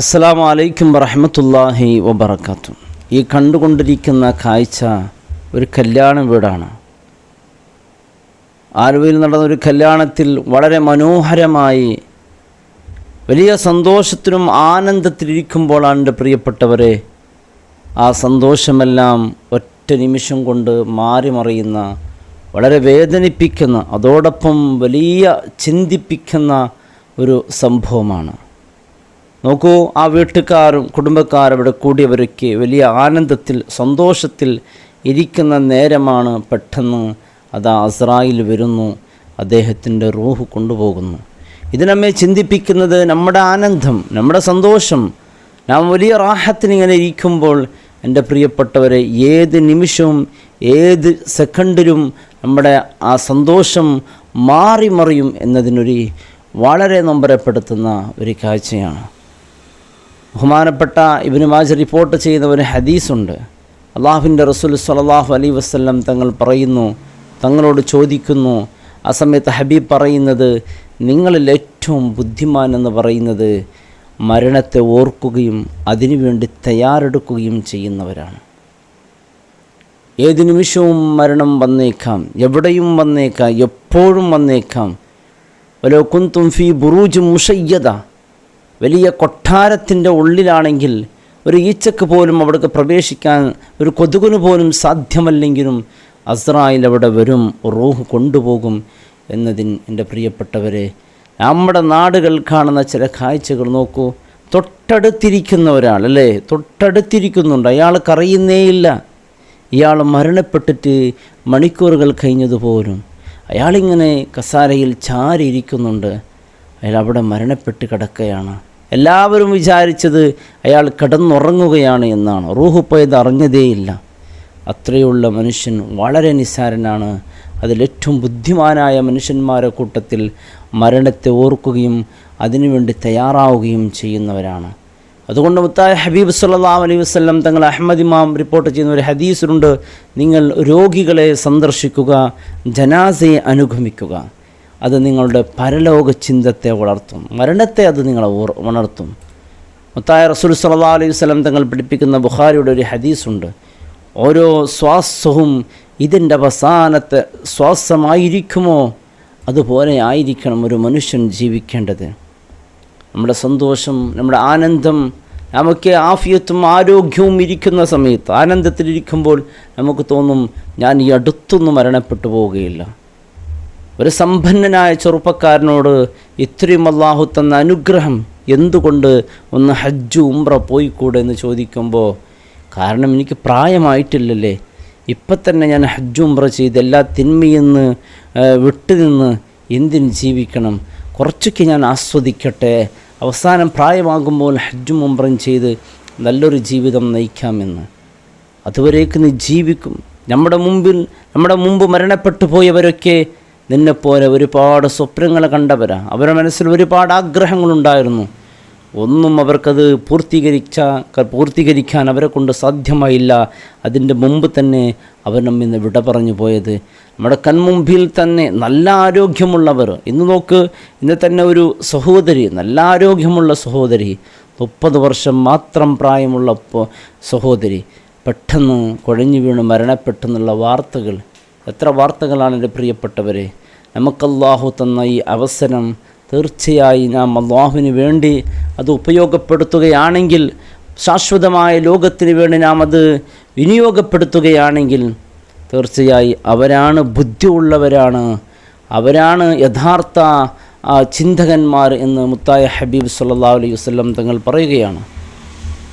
അസ്സാം വലൈക്കും വറഹമത്തല്ലാഹി വബർക്കാത്തു ഈ കണ്ടുകൊണ്ടിരിക്കുന്ന കാഴ്ച ഒരു കല്യാണ വീടാണ്. ആലുവയിൽ നടന്ന ഒരു കല്യാണത്തിൽ വളരെ മനോഹരമായി വലിയ സന്തോഷത്തിനും ആനന്ദത്തിലിരിക്കുമ്പോഴാണ് എന്റെ പ്രിയപ്പെട്ടവരെ ആ സന്തോഷമെല്ലാം ഒറ്റ നിമിഷം കൊണ്ട് മാറി മറിയുന്ന വളരെ വേദനിപ്പിക്കുന്ന അതോടൊപ്പം വലിയ ചിന്തിപ്പിക്കുന്ന ഒരു സംഭവമാണ്. നോക്കൂ ആ വീട്ടുകാരും കുടുംബക്കാരും അവിടെ കൂടിയവരൊക്കെ വലിയ ആനന്ദത്തിൽ സന്തോഷത്തിൽ ഇരിക്കുന്ന നേരമാണ് പെട്ടെന്ന് അതാ അസ്രായിൽ വരുന്നു അദ്ദേഹത്തിന്റെ റൂഹ് കൊണ്ടുപോകുന്നു. ഇത് നമ്മെ ചിന്തിപ്പിക്കുന്നത് നമ്മുടെ ആനന്ദം നമ്മുടെ സന്തോഷം. നാം വലിയ റാഹത്തിനിങ്ങനെ ഇരിക്കുമ്പോൾ എന്റെ പ്രിയപ്പെട്ടവരെ ഏത് നിമിഷവും ഏത് സെക്കൻഡിലും നമ്മുടെ ആ സന്തോഷം മാറി മറിയും എന്നതിനൊരു വളരെ നൊമ്പരപ്പെടുത്തുന്ന ഒരു കാഴ്ചയാണ്. ബഹുമാനപ്പെട്ട ഇബിന് മാജ് റിപ്പോർട്ട് ചെയ്യുന്ന ഒരു ഹദീസുണ്ട്. അള്ളാഹുവിന്റെ റസൂൽ സലാഹു അലൈ വസ്ല്ലം തങ്ങൾ പറയുന്നു തങ്ങളോട് ചോദിക്കുന്നു ആ സമയത്ത് ഹബീബ് പറയുന്നത് നിങ്ങളിൽ ഏറ്റവും ബുദ്ധിമാൻ എന്ന് പറയുന്നത് മരണത്തെ ഓർക്കുകയും അതിനുവേണ്ടി തയ്യാറെടുക്കുകയും ചെയ്യുന്നവരാണ്. ഏത് നിമിഷവും മരണം വന്നേക്കാം എവിടെയും വന്നേക്കാം എപ്പോഴും വന്നേക്കാം. വലോ കുന്തും ഫി ബുറൂജ് മുഷയ്യത വലിയ കൊട്ടാരത്തിന്റെ ഉള്ളിലാണെങ്കിൽ ഒരു ഈച്ചക്ക് പോലും അവിടേക്ക് പ്രവേശിക്കാൻ ഒരു കൊതുകിന് പോലും സാധ്യമല്ലെങ്കിലും അസ്രായിൽ അവിടെ വരും റൂഹ് കൊണ്ടുപോകും എന്നതിൻ എന്റെ പ്രിയപ്പെട്ടവരെ നമ്മുടെ നാടുകൾ കാണുന്ന ചില കാഴ്ചകൾ നോക്കൂ. തൊട്ടടുത്തിരിക്കുന്ന ഒരാൾ അല്ലേ തൊട്ടടുത്തിരിക്കുന്നുണ്ട് അയാൾക്കറിയുന്നേയില്ല ഇയാൾ മരണപ്പെട്ടിട്ട് മണിക്കൂറുകൾ കഴിഞ്ഞതുപോലും അയാളിങ്ങനെ കസാരയിൽ ചാരിയിരിക്കുന്നുണ്ട്. അയാൾ അവിടെ മരണപ്പെട്ട് കിടക്കുകയാണ്. എല്ലാവരും വിചാരിച്ചത് അയാൾ കിടന്നുറങ്ങുകയാണ് എന്നാണ്. റൂഹ് പോയത് അറിഞ്ഞതേയില്ല. അത്രയുള്ള മനുഷ്യൻ വളരെ നിസ്സാരനാണ്. അതിലേറ്റവും ബുദ്ധിമാനായ മനുഷ്യന്മാരെ കൂട്ടത്തിൽ മരണത്തെ ഓർക്കുകയും അതിനുവേണ്ടി തയ്യാറാവുകയും ചെയ്യുന്നവരാണ്. അതുകൊണ്ട് മുത്തായ ഹബീബ് സല്ലാ അലൈഹി വസ്ലം തങ്ങൾ അഹമ്മദ് ഇമാം റിപ്പോർട്ട് ചെയ്യുന്ന ഒരു ഹദീസുണ്ട്. നിങ്ങൾ രോഗികളെ സന്ദർശിക്കുക ജനാസയെ അനുഗമിക്കുക. അത് നിങ്ങളുടെ പരലോക ചിന്തത്തെ വളർത്തും. മരണത്തെ അത് നിങ്ങളെ ഉണർത്തും. മുത്തായ റസൂൽ സല്ലാ അലൈഹി സ്വലം തങ്ങൾ പഠിപ്പിക്കുന്ന ബുഖാരിയുടെ ഒരു ഹദീസുണ്ട്. ഓരോ ശ്വാസവും ഇതിന്റെ അവസാനത്തെ ശ്വാസമായിരിക്കുമോ? അതുപോലെ ആയിരിക്കണം ഒരു മനുഷ്യൻ ജീവിക്കേണ്ടത്. നമ്മുടെ സന്തോഷം നമ്മുടെ ആനന്ദം നമുക്ക് ആഫിയത്തും ആരോഗ്യവും ഇരിക്കുന്ന സമയത്ത് ആനന്ദത്തിലിരിക്കുമ്പോൾ നമുക്ക് തോന്നും ഞാൻ ഈ അടുത്തൊന്നും മരണപ്പെട്ടു പോവുകയില്ല. ഒരു സമ്പന്നനായ ചെറുപ്പക്കാരനോട് ഇത്രയും അള്ളാഹു തന്ന അനുഗ്രഹം എന്തുകൊണ്ട് ഒന്ന് ഹജ്ജ് ഉംറ പോയിക്കൂടെ എന്ന് ചോദിക്കുമ്പോൾ കാരണം എനിക്ക് പ്രായമായിട്ടില്ലല്ലേ. ഇപ്പം തന്നെ ഞാൻ ഹജ്ജ് ഉംറ ചെയ്ത് എല്ലാ തിന്മയെന്ന് വിട്ടുനിന്ന് എന്തിന് ജീവിക്കണം? കുറച്ചൊക്കെ ഞാൻ ആസ്വദിക്കട്ടെ. അവസാനം പ്രായമാകുമ്പോൾ ഹജ്ജും ഉംറയും ചെയ്ത് നല്ലൊരു ജീവിതം നയിക്കാമെന്ന്. അതുവരേക്ക് നീ ജീവിക്കും. നമ്മുടെ മുമ്പിൽ നമ്മുടെ മുമ്പ് മരണപ്പെട്ടു പോയവരൊക്കെ നിന്നെപ്പോലെ ഒരുപാട് സ്വപ്നങ്ങൾ കണ്ടവരാ. അവരുടെ മനസ്സിൽ ഒരുപാട് ആഗ്രഹങ്ങളുണ്ടായിരുന്നു. ഒന്നും അവർക്കത് പൂർത്തീകരിച്ച പൂർത്തീകരിക്കാൻ അവരെ കൊണ്ട് സാധ്യമായില്ല. അതിന്റെ മുമ്പ് തന്നെ അവർ നമ്മിൽ നിന്ന് വിട പറഞ്ഞു പോയത്. നമ്മുടെ കൺമുമ്പിൽ തന്നെ നല്ല ആരോഗ്യമുള്ളവർ. ഇന്ന് നോക്ക് ഇന്ന് തന്നെ ഒരു സഹോദരി നല്ല ആരോഗ്യമുള്ള സഹോദരി. മുപ്പത് വർഷം മാത്രം പ്രായമുള്ള സഹോദരി. പെട്ടെന്ന് കുഴഞ്ഞു വീണ് മരണപ്പെട്ടെന്നുള്ള വാർത്തകൾ എത്ര വാർത്തകളാണ് എന്റെ പ്രിയപ്പെട്ടവരെ? നമുക്കല്ലാഹു തന്ന ഈ അവസരം തീർച്ചയായും നാം അള്ളാഹുവിന് വേണ്ടി അത് ഉപയോഗപ്പെടുത്തുകയാണെങ്കിൽ ശാശ്വതമായ ലോകത്തിന് വേണ്ടി നാം അത് വിനിയോഗപ്പെടുത്തുകയാണെങ്കിൽ തീർച്ചയായും അവരാണ് ബുദ്ധിയുള്ളവരാണ്. അവരാണ് യഥാർത്ഥ ചിന്തകന്മാർ എന്ന് മുത്തായ ഹബീബ് സല്ലാ അലൈഹി വസ്ലം തങ്ങൾ പറയുകയാണ്.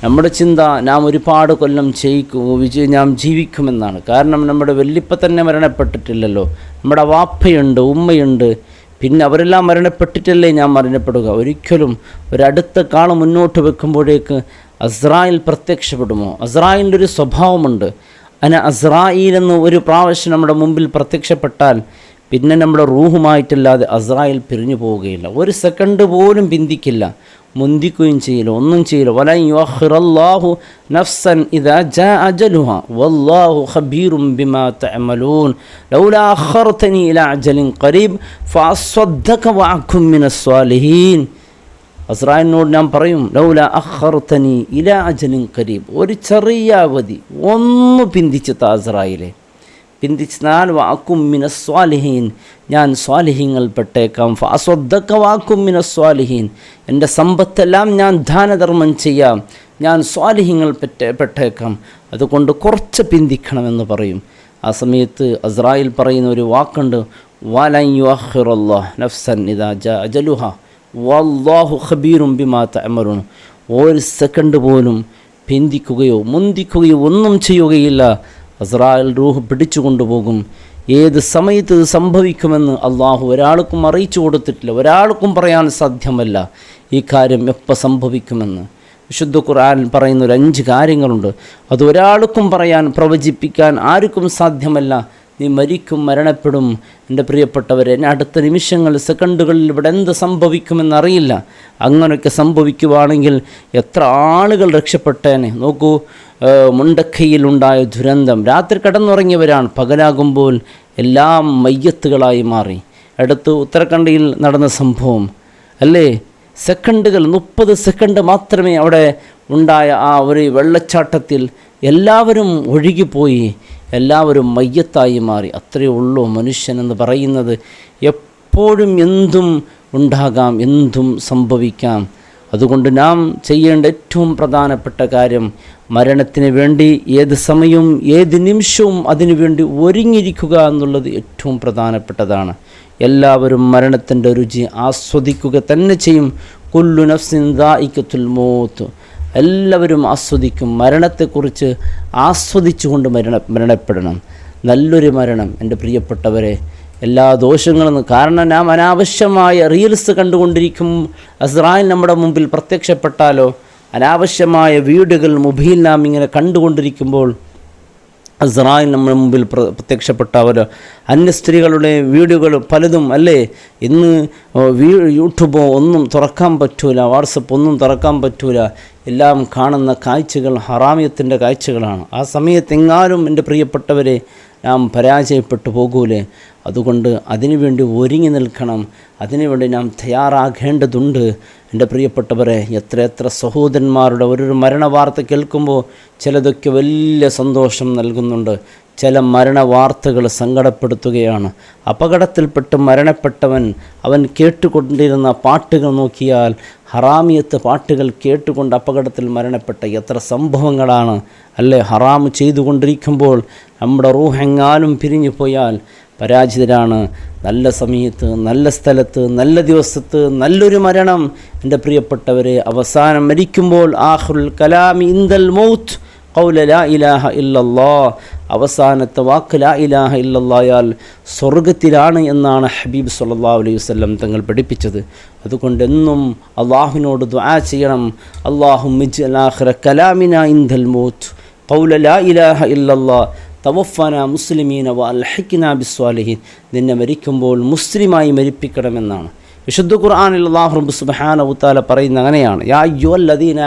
നമ്മുടെ ചിന്ത നാം ഒരുപാട് കൊല്ലം ചെയ്യിക്കൂ വിജയ നാം ജീവിക്കുമെന്നാണ്. കാരണം നമ്മുടെ വെല്ലിപ്പ തന്നെ മരണപ്പെട്ടിട്ടില്ലല്ലോ. നമ്മുടെ വാപ്പയുണ്ട് ഉമ്മയുണ്ട്. പിന്നെ അവരെല്ലാം മരണപ്പെട്ടിട്ടല്ലേ ഞാൻ മരണപ്പെടുക? ഒരിക്കലും ഒരടുത്ത കാൾ മുന്നോട്ട് വെക്കുമ്പോഴേക്ക് അസ്രായിൽ പ്രത്യക്ഷപ്പെടുമോ? അസ്രായിലിന്റെ ഒരു സ്വഭാവമുണ്ട്. അതിന് അസ്രായിൽ എന്ന് ഒരു പ്രാവശ്യം നമ്മുടെ മുമ്പിൽ പ്രത്യക്ഷപ്പെട്ടാൽ പിന്നെ നമ്മുടെ റൂഹുമായിട്ടല്ലാതെ അസ്രായിൽ പിരിഞ്ഞു പോവുകയില്ല. ഒരു സെക്കൻഡ് പോലും പിന്തിക്കില്ല മുന്തിക്കുകയും ചെയ്യില്ല ഒന്നും ചെയ്യില്ല. വലൻ യുഅഖിറല്ലാഹു നഫ്സൻ ഇദാ ജാ വല്ലാഹു ബിമാ തഅമലൂൻ. ഇലാ അജലിൻ ഖരീബ് അസ്രായിനോട് ഞാൻ പറയും ലൗല അഖർത്തനി ഇല അജലിൻ കരീബ് ഒരു ചെറിയ അവധി ഒന്ന് പിന്തിച്ച് താസ്രായിലെ പിന്തിച്ച് നാല് വാക്കും മിനസ്വാലിഹീൻ ഞാൻ സ്വാലിഹീങ്ങൾ പെട്ടേക്കാം. ഫാസ്വദ്ദക്ക വാക്കും മിനസ്വാലിഹീൻ എന്റെ സമ്പത്തെല്ലാം ഞാൻ ദാനധർമ്മം ചെയ്യാം. ഞാൻ സ്വാലിഹീങ്ങൾ പെട്ടേ പെട്ടേക്കാം. അതുകൊണ്ട് കുറച്ച് പിന്തിക്കണമെന്ന് പറയും. ആ സമയത്ത് അസ്രായിൽ പറയുന്ന ഒരു വാക്കുണ്ട്. വാലൻ യുഅഖിറല്ലാഹ് നഫ്സൻ വല്ലാഹു ഖബീറും ബിമാ തഅമറുൻ ഒരു സെക്കൻഡ് പോലും പിന്തിക്കുകയോ മുന്തിക്കുകയോ ഒന്നും ചെയ്യുകയില്ല. അസ്രായേൽ റൂഹ് പിടിച്ചു കൊണ്ടുപോകും. ഏത് സമയത്ത് ഇത് സംഭവിക്കുമെന്ന് അള്ളാഹു ഒരാൾക്കും അറിയിച്ചു കൊടുത്തിട്ടില്ല. ഒരാൾക്കും പറയാൻ സാധ്യമല്ല ഈ കാര്യം എപ്പോൾ സംഭവിക്കുമെന്ന്. വിശുദ്ധ ഖുർആൻ പറയുന്ന ഒരു അഞ്ച് കാര്യങ്ങളുണ്ട്. അത് ഒരാൾക്കും പറയാൻ പ്രവചിപ്പിക്കാൻ ആർക്കും സാധ്യമല്ല. നീ മരിക്കും മരണപ്പെടും. എന്റെ പ്രിയപ്പെട്ടവരെ അടുത്ത നിമിഷങ്ങൾ സെക്കൻഡുകളിൽ ഇവിടെ എന്ത് സംഭവിക്കുമെന്നറിയില്ല. അങ്ങനെയൊക്കെ സംഭവിക്കുവാണെങ്കിൽ എത്ര ആളുകൾ രക്ഷപ്പെട്ടേനെ. നോക്കൂ മുണ്ടക്കയിലുണ്ടായ ദുരന്തം. രാത്രി കടന്നുറങ്ങിയവരാണ്. പകലാകുമ്പോൾ എല്ലാം മയ്യത്തുകളായി മാറി. അടുത്ത് ഉത്തരാഖണ്ഡിൽ നടന്ന സംഭവം. അല്ലേ? സെക്കൻഡുകൾ മുപ്പത് സെക്കൻഡ് മാത്രമേ അവിടെ ഉണ്ടായ ആ ഒരു വെള്ളച്ചാട്ടത്തിൽ എല്ലാവരും ഒഴുകിപ്പോയി. എല്ലാവരും മയ്യത്തായി മാറി. അത്രയേ ഉള്ളൂ മനുഷ്യനെന്ന് പറയുന്നത്. എപ്പോഴും എന്തും ഉണ്ടാകാം എന്തും സംഭവിക്കാം. അതുകൊണ്ട് നാം ചെയ്യേണ്ട ഏറ്റവും പ്രധാനപ്പെട്ട കാര്യം മരണത്തിന് വേണ്ടി ഏത് സമയവും ഏത് നിമിഷവും അതിനുവേണ്ടി ഒരുങ്ങിയിരിക്കുക എന്നുള്ളത് ഏറ്റവും പ്രധാനപ്പെട്ടതാണ്. എല്ലാവരും മരണത്തിന്റെ രുചി ആസ്വദിക്കുക തന്നെ ചെയ്യും. കുല്ലു നഫ്സിൻ ദായിക്കത്തുൽ മോത്ത്. എല്ലാവരും ആസ്വദിക്കും. മരണത്തെക്കുറിച്ച് ആസ്വദിച്ചുകൊണ്ട് മരണ മരണപ്പെടണം. നല്ലൊരു മരണം എന്റെ പ്രിയപ്പെട്ടവരെ. എല്ലാ ദോഷങ്ങളും കാരണം നാം അനാവശ്യമായ റീൽസ് കണ്ടുകൊണ്ടിരിക്കും. അസ്രായിൽ നമ്മുടെ മുമ്പിൽ പ്രത്യക്ഷപ്പെട്ടാലോ? അനാവശ്യമായ വീടുകൾ മൊബൈൽ നാം ഇങ്ങനെ കണ്ടുകൊണ്ടിരിക്കുമ്പോൾ അസ്രായിൽ നമ്മുടെ മുമ്പിൽ പ്ര- പ്രത്യക്ഷപ്പെട്ടവർ അന്യ സ്ത്രീകളുടെ വീഡിയോകൾ പലതും അല്ലേ? ഇന്ന് വീ യൂട്യൂബോ ഒന്നും തുറക്കാൻ പറ്റൂല വാട്സപ്പ് ഒന്നും തുറക്കാൻ പറ്റൂല. എല്ലാം കാണുന്ന കാഴ്ചകൾ ഹറാമിയത്തിന്റെ കാഴ്ചകളാണ്. ആ സമയത്ത് എങ്ങാനും എന്റെ പ്രിയപ്പെട്ടവരെ നാം പരാജയപ്പെട്ടു പോകൂലേ? അതുകൊണ്ട് അതിനുവേണ്ടി ഒരുങ്ങി നിൽക്കണം. അതിനുവേണ്ടി നാം തയ്യാറാകേണ്ടതുണ്ട്. എന്റെ പ്രിയപ്പെട്ടവരെ എത്രയെത്ര എത്ര സഹോദരന്മാരുടെ ഒരു മരണവാർത്ത കേൾക്കുമ്പോൾ ചിലതൊക്കെ വലിയ സന്തോഷം നൽകുന്നുണ്ട്. ചില മരണവാർത്തകൾ സങ്കടപ്പെടുത്തുകയാണ്. അപകടത്തിൽപ്പെട്ട് മരണപ്പെട്ടവൻ അവൻ കേട്ടുകൊണ്ടിരുന്ന പാട്ടുകൾ നോക്കിയാൽ ഹറാമിയത്ത് പാട്ടുകൾ കേട്ടുകൊണ്ട് അപകടത്തിൽ മരണപ്പെട്ട എത്ര സംഭവങ്ങളാണ്. അല്ലേ? ഹറാം ചെയ്തുകൊണ്ടിരിക്കുമ്പോൾ നമ്മുടെ റൂഹെങ്ങാനും പിരിഞ്ഞു പോയാൽ പരാജിതരാണ്. നല്ല സമയത്ത് നല്ല സ്ഥലത്ത് നല്ല ദിവസത്ത് നല്ലൊരു മരണം. എന്റെ പ്രിയപ്പെട്ടവരെ അവസാനം മരിക്കുമ്പോൾ ആഹുൽ കലാമി ഇന്ദൽ മൗത്ത്. ഖൗല ലാ ഇലാഹ ഇല്ലല്ലാ. അവസാനത്തെ വാക്ക് ലാ ഇലാഹ ഇല്ലല്ലായാൽ സ്വർഗത്തിലാണ് എന്നാണ് ഹബീബ് സല്ലാ അലൈഹി വസ്ലം തങ്ങൾ പഠിപ്പിച്ചത്. അതുകൊണ്ട് എന്നും അള്ളാഹുവിനോട് ദ്വാ ചെയ്യണം അള്ളാഹു മിജ് ആഖിറ കലാമിന ഇന്ദൽ മൗത്ത്. ഖൗല ലാ ഇലാഹ ഇല്ലല്ലാ. തവഫന മുസ്ലിമീന വ അൽഹിക്കിന ബിസ്വാലിഹീൻ നിന്നെ മരിക്കുമ്പോൾ മുസ്ലിമായി മരിപ്പിക്കണമെന്നാണ്. വിശുദ്ധ ഖുർആനിൽ സുബ്ഹാനഹു വതആല പറയുന്ന അങ്ങനെയാണ്. യാ യു അല്ലദീന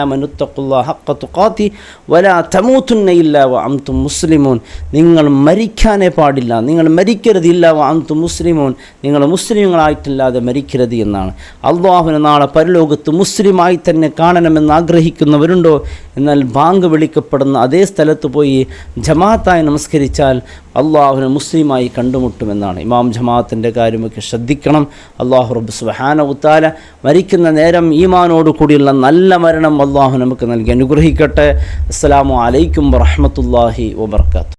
തഖുല്ലാഹ ഹഖ തുഖാതി വലാ തമൂതുന്ന ഇല്ലാ വ അംതു മുസ്ലിമൂൻ. നിങ്ങൾ മരിക്കാനേ പാടില്ല. നിങ്ങൾ മരിക്കരുത് ഇല്ല വ അംതു മുസ്ലിമൂൻ. നിങ്ങൾ മുസ്ലിങ്ങളായിട്ടില്ലാതെ മരിക്കരുത് എന്നാണ്. അള്ളാഹുവിനെ നാളെ പരലോകത്ത് മുസ്ലിമായി തന്നെ കാണണമെന്ന് ആഗ്രഹിക്കുന്നവരുണ്ടോ? എന്നാൽ ബാങ്ക് വിളിക്കപ്പെടുന്ന അതേ സ്ഥലത്ത് പോയി ജമാഅത്തായി നമസ്കരിച്ചാൽ അള്ളാഹുവിനെ മുസ്ലിമായി കണ്ടുമുട്ടുമെന്നാണ്. ഇമാം ജമാഅത്തിന്റെ കാര്യമൊക്കെ ശ്രദ്ധിക്കണം. അള്ളാഹു റബ്ബ് സുഹാന ഉത്താല മരിക്കുന്ന നേരം ഈമാനോട് കൂടിയുള്ള നല്ല മരണം അള്ളാഹു നമുക്ക് നൽകി അനുഗ്രഹിക്കട്ടെ. അസ്സലാമു അലൈക്കും വറഹ്മത്തുള്ളാഹി വബർക്കാത്തു